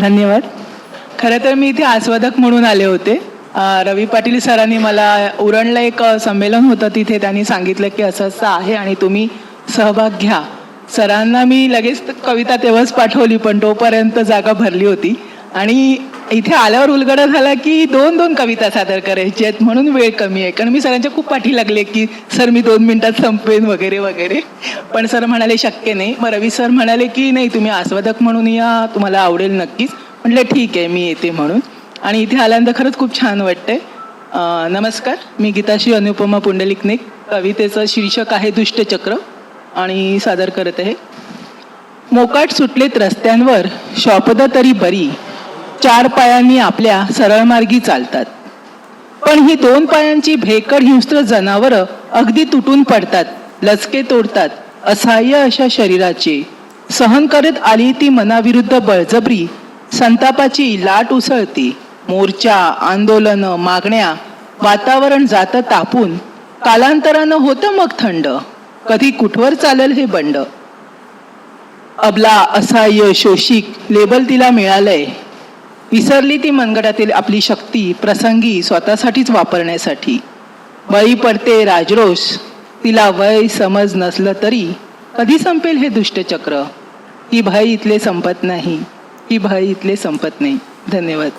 धन्यवाद. खरं तर मी इथे आस्वादक म्हणून आले होते. रवी पाटील सरांनी मला उरणला एक संमेलन होतं तिथे त्यांनी सांगितलं की असं असं आहे आणि तुम्ही सहभाग घ्या. सरांना मी लगेच कविता तेव्हाच पाठवली पण तोपर्यंत जागा भरली होती. आणि इथे आल्यावर उलगडा झाला की दोन दोन कविता सादर करायची आहेत म्हणून वेळ कमी आहे. कारण मी सरांच्या खूप पाठी लागले की सर मी दोन मिनिटात संपेन वगैरे वगैरे. पण सर म्हणाले शक्य नाही. मग रवी सर म्हणाले की नाही तुम्ही आस्वादक म्हणून या तुम्हाला आवडेल नक्कीच. म्हटलं ठीक आहे मी येते म्हणून. आणि इथे आल्यानंतर खरंच खूप छान वाटतंय. नमस्कार मी गीताश्री अनुपमा पुंडलिकनिक कवितेचं शीर्षक आहे दुष्टचक्र आणि सादर करत आहे. मोकाट सुटलेत रस्त्यांवर शॉपद तरी बरी. चार पायांनी आपल्या सरळमार्गी चालतात. पण ही दोन पायांची भेकड हिंस्त्र जनावरं अगदी तुटून पडतात लचके तोडतात असहाय्य अशा शरीराचे. सहन करत आली ती मनाविरुद्ध बळजबरी संतापाची लाट उसळती. मोर्चा आंदोलन मागण्या वातावरण जातं तापून कालांतरानं होतं मग थंड. कधी कुठवर चालेल हे बंड? अबला असहाय्य शोषिक लेबल तिला मिळालंय. विसरली ती मनगटातील आपली शक्ती प्रसंगी स्वतःसाठीच वापरण्यासाठी. बळी पडते राजरोष तिला वय समज नसलं तरी कधी संपेल हे दुष्टचक्र? ही भय इथले संपत नाही ही भय इथले संपत नाही. धन्यवाद.